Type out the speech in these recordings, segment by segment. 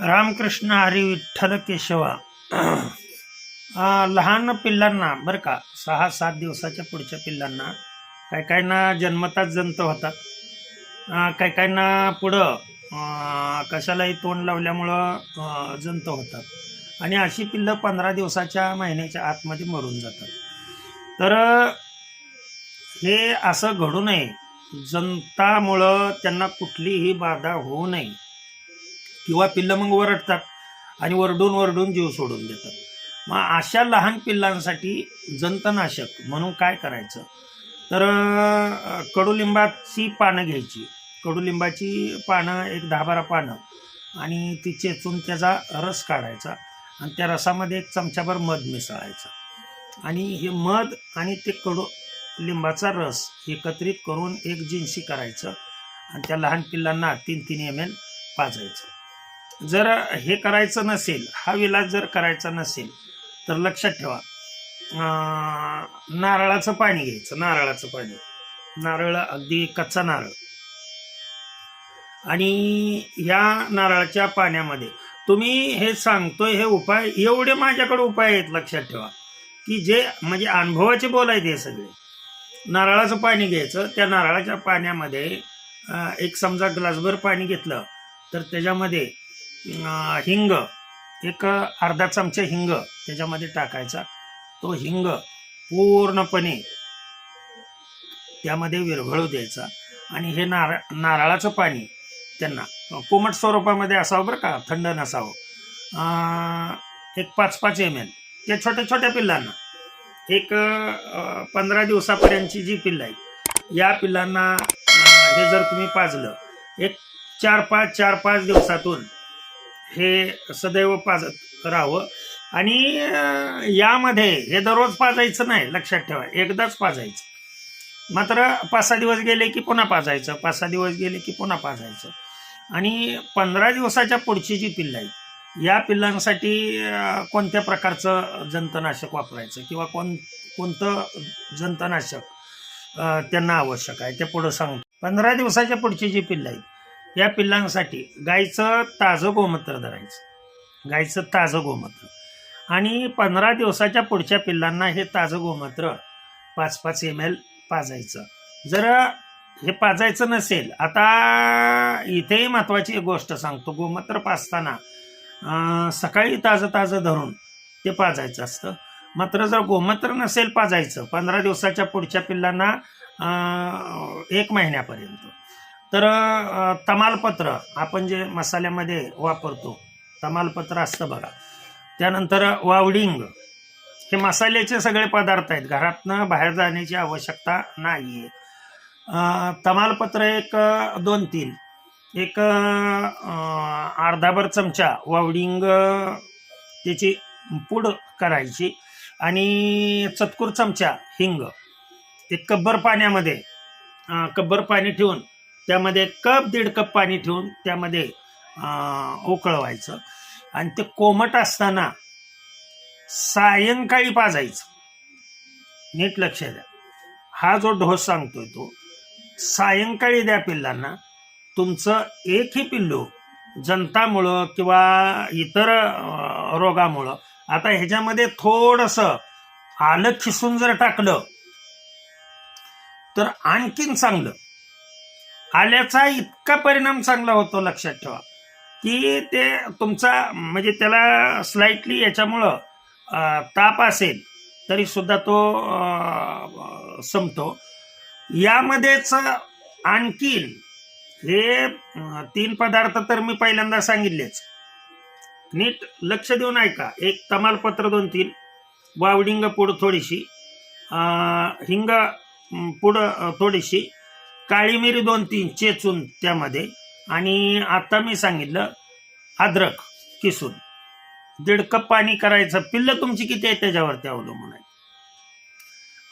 रामकृष्ण हरी विठ्ठल केशवा लहान पिल्लांना बरं का सहा सात दिवसाच्या पुढच्या पिल्लांना काही काहींना जन्मताच जंत होतात. काही काहींना पुढं कशालाही तोंड लावल्यामुळं जंत होतात. आणि अशी पिल्लं पंधरा दिवसाच्या महिन्याच्या आतमध्ये मरून जातात. तर हे असं घडू नये. जंतामुळं त्यांना कुठलीही बाधा होऊ नये. किंवा पिल्लं मग वरडतात आणि वरडून वरडून जीव सोडून देतात. मग अशा लहान पिल्लांसाठी जंतनाशक म्हणून काय करायचं? तर कडुलिंबाची पानं घ्यायची. कडुलिंबाची पानं एक दहा बारा पानं आणि ती चेचून त्याचा रस काढायचा आणि त्या रसामध्ये एक चमचाभर मध मिसळायचा. आणि हे मध आणि ते कडू लिंबाचा रस एकत्रित करून एक जिन्सी करायचं आणि त्या लहान पिल्लांना तीन तीन एम एल पाजायचं. जर हे करायचं नसेल हा विलास जर करायचा नसेल तर लक्षात ठेवा. नारळाचं पाणी घ्यायचं नारळाचं पाणी. नारळ अगदी कच्चा नारळ. आणि या नारळाच्या पाण्यामध्ये तुम्ही हे सांगतोय हे उपाय एवढे माझ्याकडे उपाय आहेत लक्षात ठेवा. की जे म्हणजे अनुभवाचे बोलायचे हे सगळे. नारळाचं पाणी घ्यायचं त्या नारळाच्या पाण्यामध्ये एक समजा ग्लासभर पाणी घेतलं तर त्याच्यामध्ये हिंग एक अर्धा चमचा हिंग त्याच्यामध्ये टाकायचा. तो हिंग पूर्णपणे त्यामध्ये विरघळू द्यायचा आणि हे नारळ नारळाचं पाणी त्यांना कोमट स्वरूपामध्ये असावं बरं का थंड नसावं. अं, एक पाच पाच एम एल त्या छोट्या छोट्या पिल्लांना. एक पंधरा दिवसापर्यंतची जी पिल्लं आहेत या पिल्लांना हे जर तुम्ही पाजलं एक चार पाच चार पाच दिवसातून हे सदैव पाजत राहावं. आणि यामध्ये हे दररोज पाजायचं नाही लक्षात ठेवा. एकदाच पाजायचं. मात्र पाच सहा दिवस गेले की पुन्हा पाजायचं. पाच सहा दिवस गेले की पुन्हा पाजायचं. आणि पंधरा दिवसाच्या पुढची जी पिल्लं आहेत या पिल्लांसाठी कोणत्या प्रकारचं जंतनाशक वापरायचं किंवा कोण कोणतं जंतनाशक त्यांना आवश्यक आहे ते पुढं सांगतो. पंधरा दिवसाच्या पुढची जी पिल्लं आहेत या पिल्लांसाठी गाईचं ताजं गोमूत्र धरायचं. गाईचं ताजं गोमूत्र. आणि पंधरा दिवसाच्या पुढच्या पिल्लांना हे ताजं गोमूत्र पाच पाच एम एल पाजायचं. जर हे पाजायचं नसेल आता इथेही महत्त्वाची एक गोष्ट सांगतो. गोमूत्र पाजताना सकाळी ताजं ताजं धरून ते पाजायचं असतं. मात्र जर गोमूत्र नसेल पाजायचं पंधरा दिवसाच्या पुढच्या पिल्लांना एक महिन्यापर्यंत. तर तमालपत्र आपण जे मसाल्यामध्ये वापरतो तमालपत्र असतं बघा. त्यानंतर वावडिंग. हे मसाल्याचे सगळे पदार्थ आहेत. घरातनं बाहेर जाण्याची आवश्यकता नाही आहे तमालपत्र एक दोन तीन. एक अर्धाभर चमचा वावडिंग त्याची पूड करायची आणि चतकूर चमचा हिंग. एक कब्बर पाण्यामध्ये कब्बर पाणी ठेवून त्यामध्ये कप दीड कप पाणी ठेवून त्यामध्ये उकळवायचं. आणि ते कोमट असताना सायंकाळी पाजायचं. नीट लक्ष द्या. हा जो ढोस सांगतोय तो सायंकाळी द्या पिल्लांना. तुमचं एकही पिल्लू जंतामुळं किंवा इतर रोगामुळं आता ह्याच्यामध्ये थोडंसं आलं खिसून जर टाकलं तर आणखीन चांगलं. आल्याचा इतका परिणाम चांगला होतो लक्षात ठेवा. की ते तुमचा म्हणजे त्याला स्लाइटली याच्यामुळं ताप असेल तरी सुद्धा तो संपतो. यामध्येच आणखीन हे तीन पदार्थ तर मी पहिल्यांदा सांगितलेच. नीट लक्ष देऊन ऐका. एक तमालपत्र दोन तीन वावडिंग पूड थोडीशी हिंग अं, पूड थोडीशी काळी मिरी दोन तीन चेचून त्यामध्ये. आणि आता मी सांगितलं अद्रक किसून. दीड कप पाणी करायचं. पिल्लं तुमची किती आहे त्याच्यावरती अवलंबून आहे.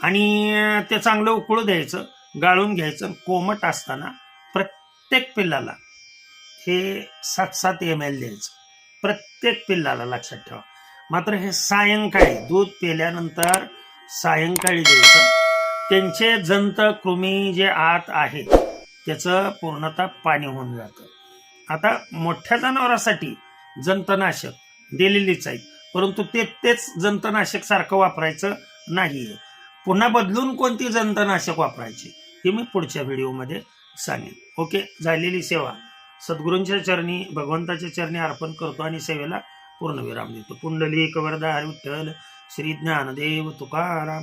आणि ते चांगलं उकळू द्यायचं गाळून घ्यायचं. कोमट असताना प्रत्येक पिल्लाला हे सात सात एम एल द्यायचं. प्रत्येक पिल्लाला लक्षात ठेवा. मात्र हे सायंकाळी दूध पिल्यानंतर सायंकाळी द्यायचं. त्यांचे जंत कृमी जे आत आहेत त्याचं पूर्णतः पाणी होऊन जातं. आता मोठ्या जनावरासाठी जंतनाशक दिलेलीच आहेत परंतु ते तेच जंतनाशक सारखं वापरायचं नाही पुन्हा बदलून कोणती जंतनाशक वापरायची हे मी पुढच्या व्हिडिओमध्ये सांगेन. ओके झालेली सेवा. सद्गुरूंच्या चरणी भगवंताच्या चरणी अर्पण करतो आणि सेवेला पूर्णविराम देतो. कुंडली कवरदा हरी विठ्ठल श्री ज्ञानदेव तुकाराम.